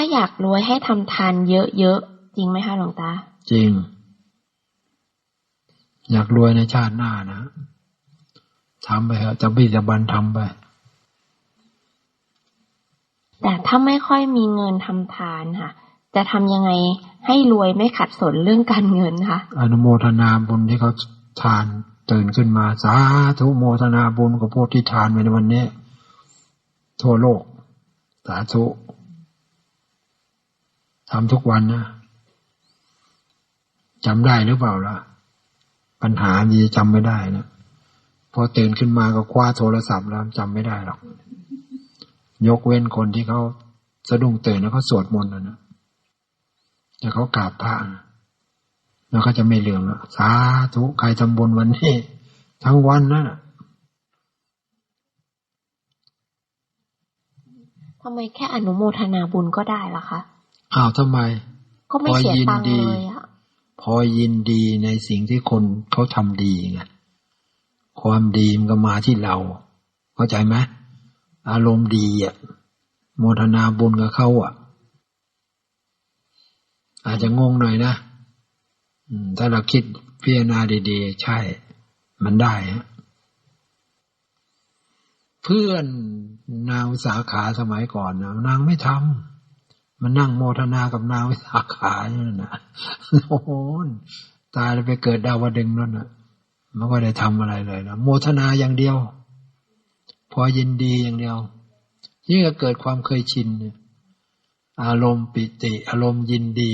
าอยากรวยให้ทำทานเยอะๆ จริงไหมคะหลวงตา จริง อยากรวยในชาติหน้านะทำไปเถอะจะบิจะบันทำไป แต่ถ้าไม่ค่อยมีเงินทำทานค่ะ จะทำยังไงให้รวยไม่ขัดสนเรื่องการเงินคะอนุโมทนาบุญที่เขาทานตื่นขึ้นมาสาธุโมทนาบุญกับพวกที่ทานไปในวันนี้ ทั่วโลก สาธุ ทำทุกวันนะจำได้หรือเปล่าล่ะ ปัญหามีจำไม่ได้นะพอตื่นขึ้นมาก็คว้าโทรศัพท์แล้วจำไม่ได้หรอก ยกเว้นคนที่เขาสะดุ้งตื่นแล้วเขาสวดมนต์นะนะแต่เขากราบพระนะแล้วก็จะไม่ลืมล้วสาธุใครทำบุญวันนี้ ทั้งวันนะทำไมแค่อนุโมทนาบุญก็ได้ล่ะคะ อ้าวทำไม ก็ไม่เสียตังค์พอยินดีเลยอะพอยินดีในสิ่งที่คนเขาทำดีไงความดีมันก็มาที่เรา เข้าใจไหมอารมณ์ดีอะโมทนาบุญกับเขาอะ อาจจะงงหน่อยนะอืมถ้าเราคิดพิจารณาดีๆ ใช่ มันได้ฮะเพื่อนนางวิสาขาสมัยก่อนนะนางไม่ทำ มันนั่งโมทนากับนางวิสาขาอยู่นั่นนะโอ้โหตายแล้วไปเกิดดาวดึงนั่นนะมันก็ได้ทำอะไรเลยนะโมทนาอย่างเดียว พอยินดีอย่างเดียวยิ่งเกิดความเคยชินอารมณ์ปิติ อารมณ์ยินดี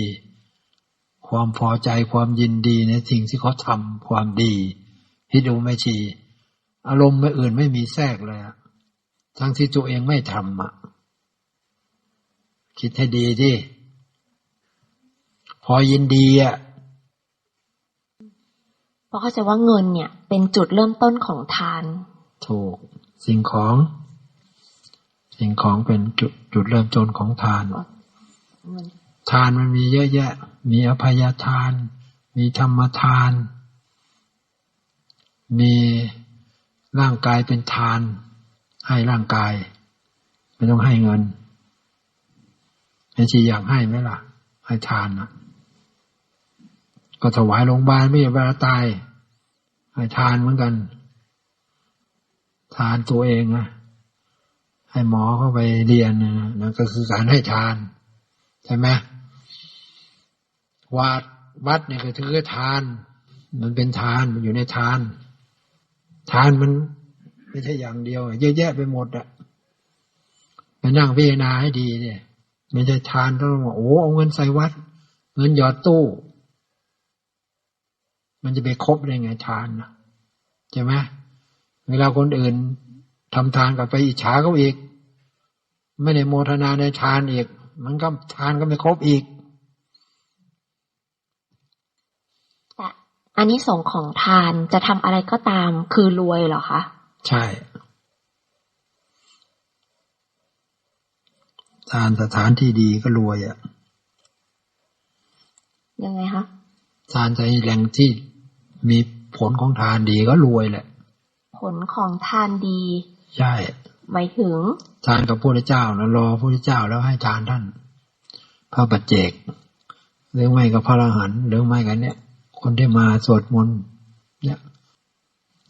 ความพอใจความยินดีในสิ่งที่เขาทำความดีพิดูไม่ชี อารมณ์ไม่อื่นไม่มีแทรกเลยทั้งที่ตัวเองไม่ทำอะ คิดให้ดีที่พอยินดีอะเพราะเข้าใจว่าเงินเนี่ย เป็นจุดเริ่มต้นของทาน ถูก สิ่งของ สิ่งของเป็นจุดจุดเริ่มต้นของทานเงินทานมันมีเยอะแยะ มีอภัยทาน มีธรรมทาน มีร่างกายเป็นทาน ให้ร่างกาย ไม่ต้องให้เงิน ไอ้ชีอยากให้ไหมล่ะ ให้ทานนะก็ถวายโรงพยาบาลไม่ใช่เวลาตาย ให้ทานเหมือนกัน ทานตัวเองนะให้หมอเข้าไปเรียนนะนั่นก็คือการให้ทาน ใช่ไหมวัดวัดเนี่ยก็ถือทาน มันเป็นทานมันอยู่ในทาน ทานมันไม่ใช่อย่างเดียว เยอะแยะไปหมดอะไปนั่งพิจารณาให้ดีเนี่ย ไม่ใช่ทานต้องบอกโอ้เอาเงินใส่วัด เงินหยอดตู้ มันจะไปครบได้ไงทานนะใช่ไหมเวลาคนอื่นทำทานกับไปอิจฉาเขาอีก ไม่ได้โมทนาในทานอีก มันก็ทานก็ไม่ครบอีกแต่อันนี้สงส์ของทานจะทำอะไรก็ตามคือรวยเหรอคะ ใช่ ทานสถานที่ดีก็รวยอะยังไงคะทานใจแหล่งที่มีผลของทานดีก็รวยแหละ ผลของทานดี ใช่หมายถึง ทานกับพระพุทธเจ้านะรอพระพุทธเจ้าแล้วให้ทานท่าน พระปัจเจกหรือไม่กับพระอรหันต์หรือไม่กันเนี่ย คนที่มาสวดมนต์เนี่ย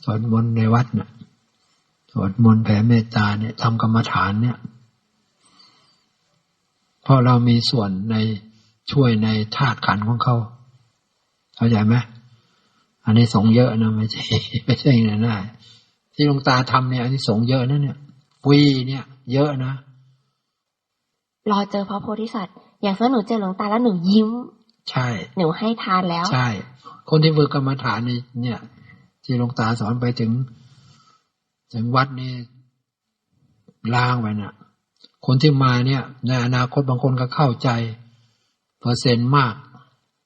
สวดมนต์ในวัดเนี่ยสวดมนต์แผ่เมตตาเนี่ยทำกรรมฐานเนี่ย เพราะเรามีส่วนในช่วยในธาตุขันธ์ของเขา เข้าใจไหมอันนี้สงส์เยอะนะไม่ใช่ไม่ใช่ง่ายๆที่หลวงตาทำเนี่ยอันนี้สงส์เยอะนะเนี่ยปีเนี่ย เยอะนะรอเจอพระโพธิสัตว์ อย่างเช่นหนูเจอหลวงตาแล้วหนูยิ้ม ใช่ หนูให้ทานแล้ว ใช่ คนที่ฝึกกรรมฐานนี่เนี่ย ที่หลวงตาสอนไปถึง ถึงวัดนี่ล้างไปน่ะ คนที่มาเนี่ย ในอนาคตบางคนก็เข้าใจ เปอร์เซ็นต์มาก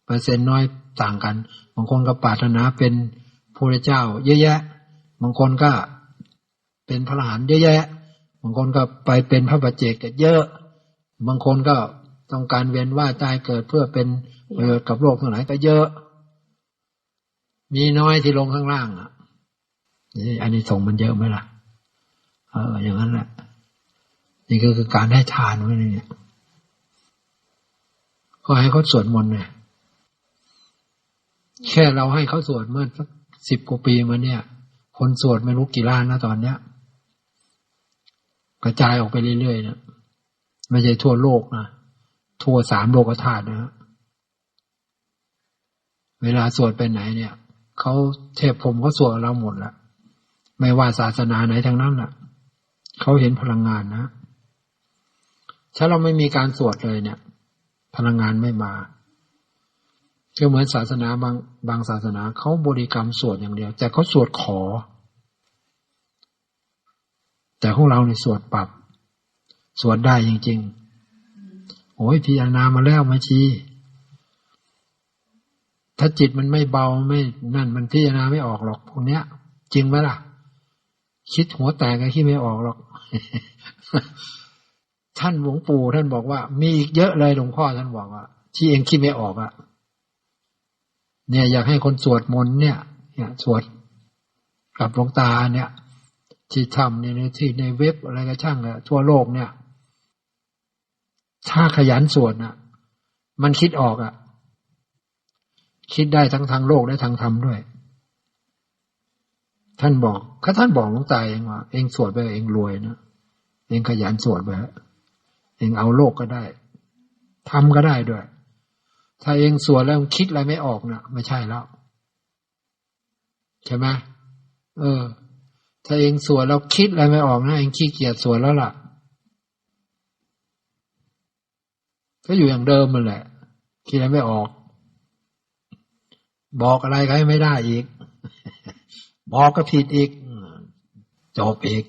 เปอร์เซ็นต์น้อยต่างกัน บางคนก็ปรารถนาเป็นพระเจ้า เยอะแยะ บางคนก็เป็นพระหันเยอะแยะ บางคนก็ไปเป็นพระปัจเจกเยอะ บางคนก็ต้องการเวียนว่ายตายเกิดเพื่อเป็นประโยชน์กับโลกทั้งหลายก็เยอะ มีน้อยที่ลงข้างล่างอะนี่อันนี้ส่งมันเยอะไหมล่ะ เออ อย่างนั้นแหละ นี่ก็คือการให้ทานไว้เนี่ยก็ให้เขาสวดมนต์เนี่ยแค่เราให้เขาสวดเมื่อสักสิบกว่าปีมาเนี่ย คนสวดไม่รู้กี่ล้านนะตอนเนี้ย กระจายออกไปเรื่อยๆนะไม่ใช่ทั่วโลกนะทั่วสามโลกธาตุนะเวลาสวดไปไหนเนี่ยเขาเทพผมเขาสวดเราหมดละไม่ว่าศาสนาไหนทั้งนั้นแหละเขาเห็นพลังงานนะ ถ้าเราไม่มีการสวดเลยเนี่ย พลังงานไม่มาก็เหมือนศาสนาบางบางศาสนาเขาบริกรรมสวดอย่างเดียว แต่เขาสวดขอ แต่ของเราในสวดปรับ สวดได้จริง ๆ โอ้ยพิจารณามาแล้วมาชีถ้าจิตมันไม่เบาไม่นั่น มันพิจารณาไม่ออกหรอกพวกเนี้ย จริงไหมล่ะ คิดหัวแตกก็คิดไม่ออกหรอก ท่านหลวงปู่ท่านบอกว่า มีอีกเยอะเลยหลวงพ่อท่านบอกว่า ที่เองคิดไม่ออกอะ่ะเนี่ยอยากให้คนสวดมนต์เนี่ยเนี่ยสวดกับหลวงตาเนี่ย ที่ทำเนี่ยในที่ในเว็บอะไรก็ช่างอะทั่วโลกเนี่ย ถ้าขยันสวดน่ะ มันคิดออกอะ่ะคิดได้ทั้งทางโลกและทางธรรมด้วย ท่านบอกถ้าท่านบอกหลวงตาเองว่า เองสวดไปเองรวยนะเองขยันสวดไปเถอะ เองเอาโลกก็ได้ทำก็ได้ด้วย ถ้าเองสวดแล้วคิดอะไรไม่ออกนะ่ะ ไม่ใช่แล้ว ใช่ไหมเออ ถ้าเองสวดแล้วคิดอะไรไม่ออกนะเองขี้เกียจสวดแล้วล่ะ ก็อยู่อย่างเดิมมันแหละ คิดอะไรไม่ออก บอกอะไรก็ให้ไม่ได้อีก บอกก็ผิดอีก จบอีก